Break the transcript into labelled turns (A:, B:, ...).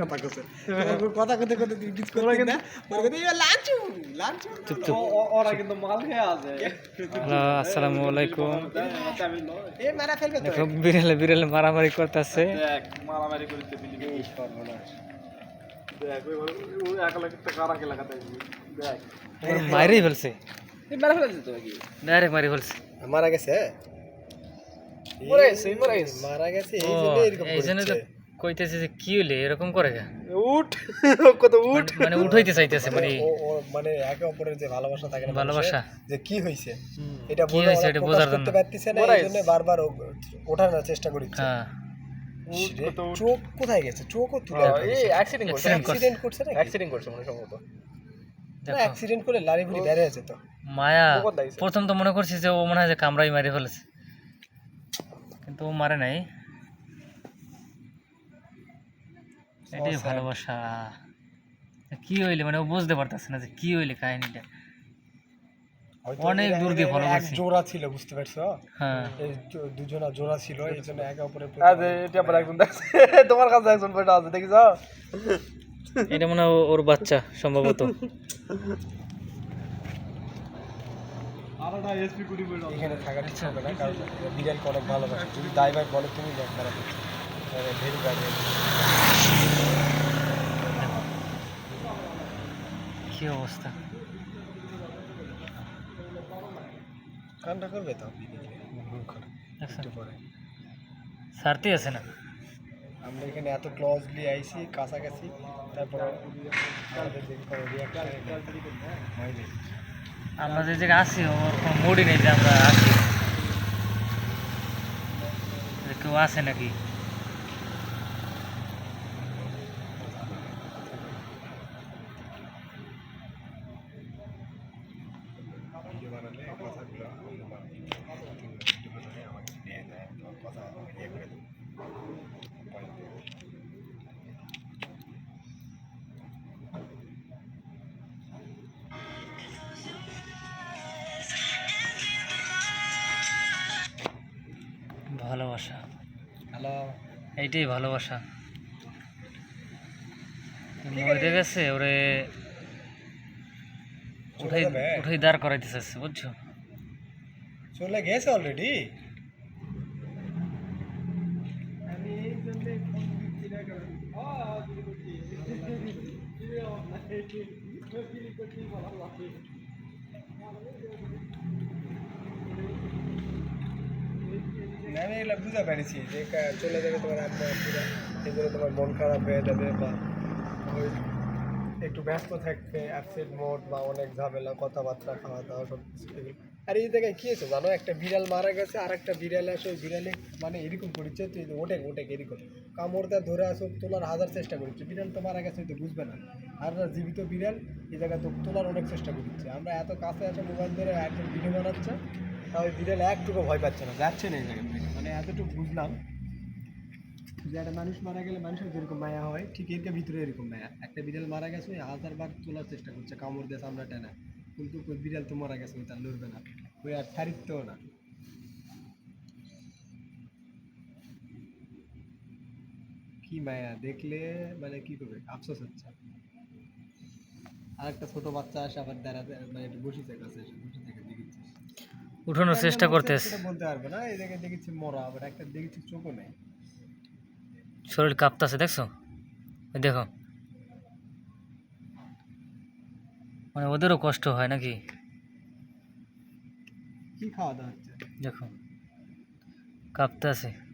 A: কথা কছে কথা কতে কতে তুই কিছু করছিস না ওরা কিন্তু লাঞ্চু লাঞ্চু
B: চুপ চুপ।
C: ওরা কিন্তু মাল খেয়ে আছে।
B: হ্যালো আসসালামু আলাইকুম।
A: এ মারা ফেলবে তো।
B: বিড়ালে বিড়ালে মারামারি করতেছে।
C: দেখ মারামারি করতে দিলি দেখ ওই ওই এক লাখ টাকা রাখে লাগাতে দেখ।
B: মারিই ফেলছে।
C: মেরে ফেলেছিস তো কি
B: ডাইরেক্ট মারি ফেলছে।
A: মারা গেছে?
C: মরে গেছে মারা গেছে।
A: এই জন্য এরকম
B: এই জন্য তো
A: করছে।
B: কইতেছে যে কি হইলে? এরকম করে গা?
C: উঠ কত উঠ।
B: মানে- মানে উঠাইতে চাইতেছে মানে
A: মানে একে অপরের যে ভালোবাসা থাকে না
B: ভালোবাসা।
A: যে কি হইছে? এটা
B: কি
A: ওরা
B: এটা বোঝার জন্য।
A: পারতেছে না এই জন্য বারবার ওঠানোর চেষ্টা করছে
B: হ্যাঁ।
A: চোখ কোথায় গেছে? চোখও তুলে
C: এই অ্যাক্সিডেন্ট করছে।
A: অ্যাক্সিডেন্ট করছে? না
C: অ্যাক্সিডেন্ট করছে মনে সম্ভবত।
A: অ্যাক্সিডেন্ট করে লারি বেড়ে আছে তো।
B: মায়া প্রথম তো মনে করছি যে ও মনে হয় যে কামড়াই মারি ফেলেছে। কিন্তু ও মারে নাই। এটাই ভালোবাসা। কি হইলে? মানে ও বুঝতে পারতেছে না যে কি হইলে কাহিনীটা। অনেক দূর দিয়ে করছি।
A: জোড়া ছিল বুঝতে পারছ?
B: হ্যাঁ।
A: দুজনা জোড়া ছিল এই জন্য একে অপরের প্রতি-
C: আজ এটা আবার একজন দেখছে। তোমার কাছে একজন বসে আছে দেখিস
B: এটা মনে ওর বাচ্চা সম্ভবত।
C: আরেকটা এসপি কুড়ি
A: এখানে থাকার ইচ্ছা হবে না কারণ বিড়ালকে অনেক ভালোবাসে। যদি ড্রাইভার বলে তুমি দেখ ভেরি গাড়ি
B: কি অবস্থা?
A: কানটা করবে তো?
B: দেখছ?
A: একটু পরে।
B: ছাড়তেই আছে না?
A: আমরা এখানে এত ক্লোজলি আইছি কাছাকাছি তারপর
B: আমরা যে জায়গায় আছি ওর কোনো মুডই নেই যে আমরা যে কেউ আছে নাকি? ভালোবাসা।
A: হ্যালো।
B: এইটাই ভালোবাসা। মরে গেছে ওরে উঠাই উঠাই দাঁড় করাইতে চাচ্ছে বুঝছ?
A: চলে গেছে অলরেডি আমি এগুলো বুঝতে পেরেছি যে চলে যাবে তোমার আম্মা আব্বুরা জন্য তোমার মন খারাপ হয়ে যাবে বা ওই একটু ব্যস্ত থাকবে অ্যাবসেন্ট মোড বা অনেক ঝামেলা, কথাবার্তা খাওয়া দাওয়া সব কিছু এগুলো। আর এই জায়গায় কী হয়েছে জানো? একটা বিড়াল মারা গেছে আর একটা বিড়াল আসে, ওই বিড়ালে মানে এরকম করেছে, তুই ওটে ওটে এরকম কামড় দেওয়া, ধরে আসো, তোলার হাজার চেষ্টা করেছে। বিড়াল তো মারা গেছে তো বুঝবে না। আর জীবিত বিড়াল, এই জায়গায় তো তোলার অনেক চেষ্টা করছে। আমরা এত কাছে আসে মোবাইল ধরে একজন ভিডিও বানাচ্ছে বিড়াল একটুকু ভয় পাচ্ছে না, যাচ্ছে না মানে এতটুকু বুঝলাম যে একটা মানুষ মারা গেলে মানুষের যেরকম মায়া হয়, ঠিক এর ভিতরে এরকম মায়া। একটা বিড়াল মারা গেছে, ওই তোলার চেষ্টা করছে, কামড় দিয়ে কিন্তু ওই বিড়াল তো মারা গেছে, ওই তার লড়বে না। ওই আর না। কি মায়া, দেখলে মানে কি করবে? আফসোস হচ্ছে। আর একটা ছোট বাচ্চা আসে আবার দাঁড়াতে মানে একটু বসে কাছে এসে
B: উঠানোর চেষ্টা করতেছে।
A: বলতে পারবে না এই দেখে দেখেছি মরা আবার একটা দেখেছি চোখও নেই।
B: শরীর কাঁপতাছে দেখছ? দেখো। মানে ওদেরও কষ্ট হয় নাকি?
A: কি খাওয়া দাওয়া হচ্ছে?
B: দেখো। কাঁপতাছে।